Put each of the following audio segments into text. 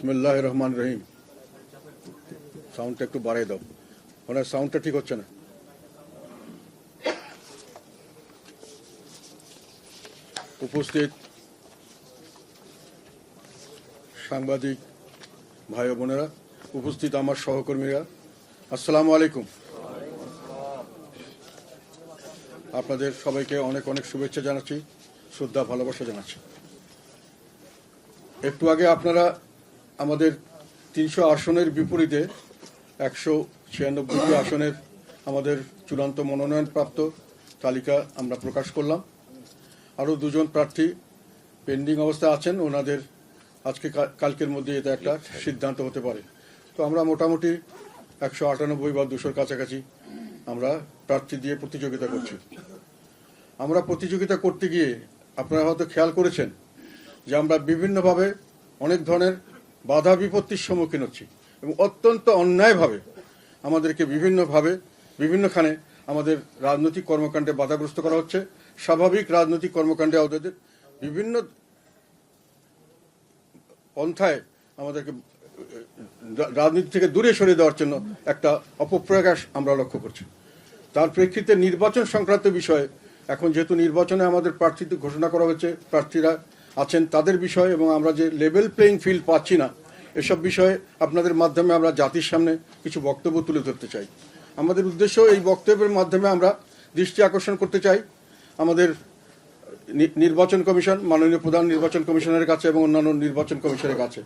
বিসমুল্লাহ রহমান রহিম সাউন্ডটা একটু বাড়িয়ে দাও। ওনার সাউন্ডটা ঠিক হচ্ছে না। উপস্থিত সাংবাদিক ভাই বোনেরা, উপস্থিত আমার সহকর্মীরা, আসসালামু আলাইকুম। আপনাদের সবাইকে অনেক অনেক শুভেচ্ছা জানাচ্ছি, শ্রদ্ধা, ভালোবাসা জানাচ্ছি। একটু আগে আপনারা আমাদের তিনশো আসনের বিপরীতে একশো ছিয়ানব্বইটি আসনের আমাদের চূড়ান্ত মনোনয়নপ্রাপ্ত তালিকা আমরা প্রকাশ করলাম। আরও দুজন প্রার্থী পেন্ডিং অবস্থায় আছেন, ওনাদের আজকে কালকের মধ্যে এটা একটা সিদ্ধান্ত হতে পারে। তো আমরা মোটামুটি একশো আটানব্বই বা দুশোর কাছাকাছি আমরা প্রার্থী দিয়ে প্রতিযোগিতা করছি। আমরা প্রতিযোগিতা করতে গিয়ে আপনারা হয়তো খেয়াল করেছেন যে আমরা বিভিন্নভাবে অনেক ধরনের বাধা বিপত্তির সম্মুখীন হচ্ছি এবং অত্যন্ত অন্যায়ভাবে আমাদেরকে বিভিন্নভাবে, বিভিন্নখানে আমাদের রাজনৈতিক কর্মকাণ্ডে বাধাগ্রস্ত করা হচ্ছে। স্বাভাবিক রাজনৈতিক কর্মকাণ্ডে আমাদের বিভিন্ন পন্থায় আমাদেরকে, রাজনীতি থেকে দূরে সরিয়ে দেওয়ার জন্য একটা অপপ্রয়াস আমরা লক্ষ্য করছি। তার প্রেক্ষিতে নির্বাচন সংক্রান্ত বিষয়ে এখন যেহেতু নির্বাচনে আমাদের প্রার্থী ঘোষণা করা হয়েছে, প্রার্থীরা আছেন তাদের বিষয় এবং আমরা যে লেভেল প্লেইং ফিল্ড পাচ্ছি না, এসব বিষয়ে আপনাদের মাধ্যমে আমরা জাতির সামনে কিছু বক্তব্য তুলে ধরতে চাই। আমাদের উদ্দেশ্য এই বক্তব্যের মাধ্যমে আমরা দৃষ্টি আকর্ষণ করতে চাই আমাদের নির্বাচন কমিশন, মাননীয় প্রধান নির্বাচন কমিশনের কাছে এবং অন্যান্য নির্বাচন কমিশনের কাছে।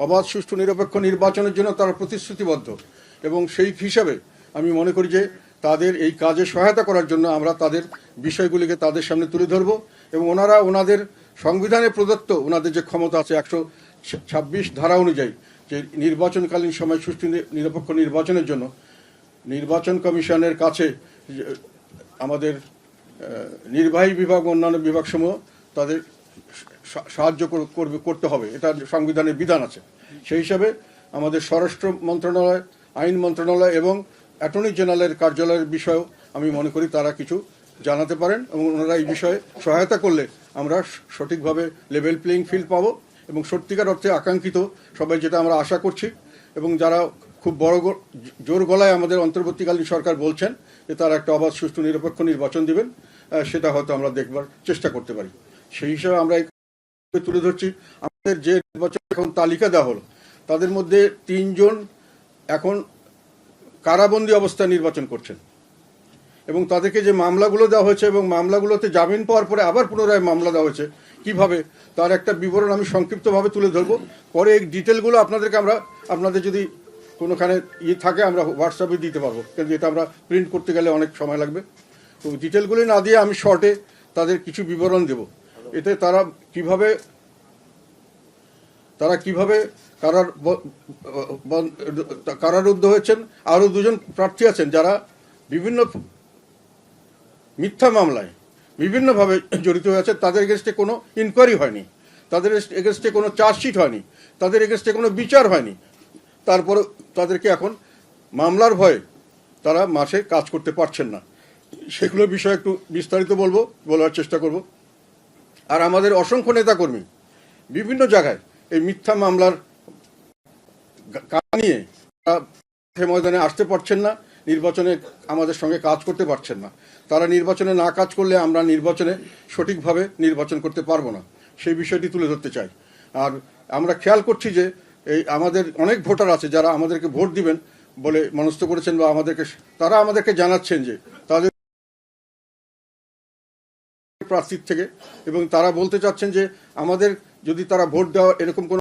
অবাধ, সুষ্ঠু, নিরপেক্ষ নির্বাচনের জন্য তারা প্রতিশ্রুতিবদ্ধ এবং সেই হিসাবে আমি মনে করি যে তাদের এই কাজে সহায়তা করার জন্য আমরা তাদের বিষয়গুলিকে তাদের সামনে তুলে ধরব এবং ওনারা ওনাদের সংবিধানে প্রদত্ত ওনাদের যে ক্ষমতা আছে একশো ছাব্বিশ ধারা অনুযায়ী যে নির্বাচনকালীন সময় সুষ্ঠু নিরপেক্ষ নির্বাচনের জন্য নির্বাচন কমিশনের কাছে আমাদের নির্বাহী বিভাগ, অন্যান্য বিভাগসমূহ তাদের সাহায্য করবে, করতে হবে। এটা সংবিধানের বিধান আছে। সেই হিসাবে আমাদের স্বরাষ্ট্র মন্ত্রণালয়, আইন মন্ত্রণালয় এবং অ্যাটর্নি জেনারেলের কার্যালয়ের বিষয়েও আমি মনে করি তারা কিছু জানাতে পারেন এবং ওনারা এই বিষয়ে সহায়তা করলে আমরা সঠিকভাবে লেভেল প্লেইং ফিল্ড পাবো এবং সত্যিকার অর্থে আকাঙ্ক্ষিত সবাই যেটা আমরা আশা করছি এবং যারা খুব বড় জোর গলায় আমাদের অন্তর্বর্তীকালীন সরকার বলছেন যে তারা একটা অবাধ, সুষ্ঠু, নিরপেক্ষ নির্বাচন দিবেন সেটা হয়তো আমরা দেখবার চেষ্টা করতে পারি। সেই হিসাবে আমরা তুলে ধরছি। আমাদের যে নির্বাচন এখন তালিকা দেওয়া হলো, তাদের মধ্যে তিনজন এখন কারাবন্দী অবস্থায় নির্বাচন করছেন। এবং তাদেরকে যে মামলাগুলো দেওয়া হয়েছে এবং মামলাগুলোতে জামিন পাওয়ার পরে আবার পুনরায় মামলা দেওয়া হয়েছে, কীভাবে? তার একটা বিবরণ আমি সংক্ষিপ্তভাবে তুলে ধরবো। পরে এই ডিটেলগুলো আপনাদেরকে আমরা, আপনাদের যদি কোনোখানে ইয়ে থাকে, আমরা হোয়াটসঅ্যাপে দিতে পারব। কিন্তু এটা আমরা প্রিন্ট করতে গেলে অনেক সময় লাগবে। তো ডিটেলগুলি না দিয়ে আমি শর্টে তাদের কিছু বিবরণ দেব। এতে তারা কীভাবে তারা কীভাবে কারার কারারুদ্ধ হয়েছেন? আরও দুজন প্রার্থী আছেন যারা বিভিন্ন মিথ্যা মামলায় বিভিন্নভাবে জড়িত হয়ে আছে, তাদের এগেনস্টে কোনো ইনকোয়ারি হয়নি, তাদের এগেনস্টে কোনো চার্জশিট হয়নি, তাদের এগেনস্টে কোনো বিচার হয়নি। তারপরে তাদেরকে এখন মামলার ভয়ে তারা মাসে কাজ করতে পারছেন না। সেগুলো বিষয়ে একটু বিস্তারিত বলব, বলার চেষ্টা করব। আর আমাদের অসংখ্য নেতাকর্মী বিভিন্ন জায়গায় এই মিথ্যা মামলার নিয়ে ময়দানে আসতে পারছেন না। নির্বাচনে আমাদের সঙ্গে কাজ করতে পারছেন না। তারা নির্বাচনে না কাজ করলে আমরা নির্বাচনে সঠিকভাবে নির্বাচন করতে পারব না। সেই বিষয়টি তুলে ধরতে চাই। আর আমরা খেয়াল করছি যে এই আমাদের অনেক ভোটার আছে যারা আমাদেরকে ভোট দিবেন বলে মনস্থ করেছেন বা আমাদেরকে তারা আমাদেরকে জানাচ্ছেন যে তাদের প্রার্থীর থেকে এবং তারা বলতে চাচ্ছেন যে আমাদের যদি তারা ভোট দেওয়া এরকম কোনো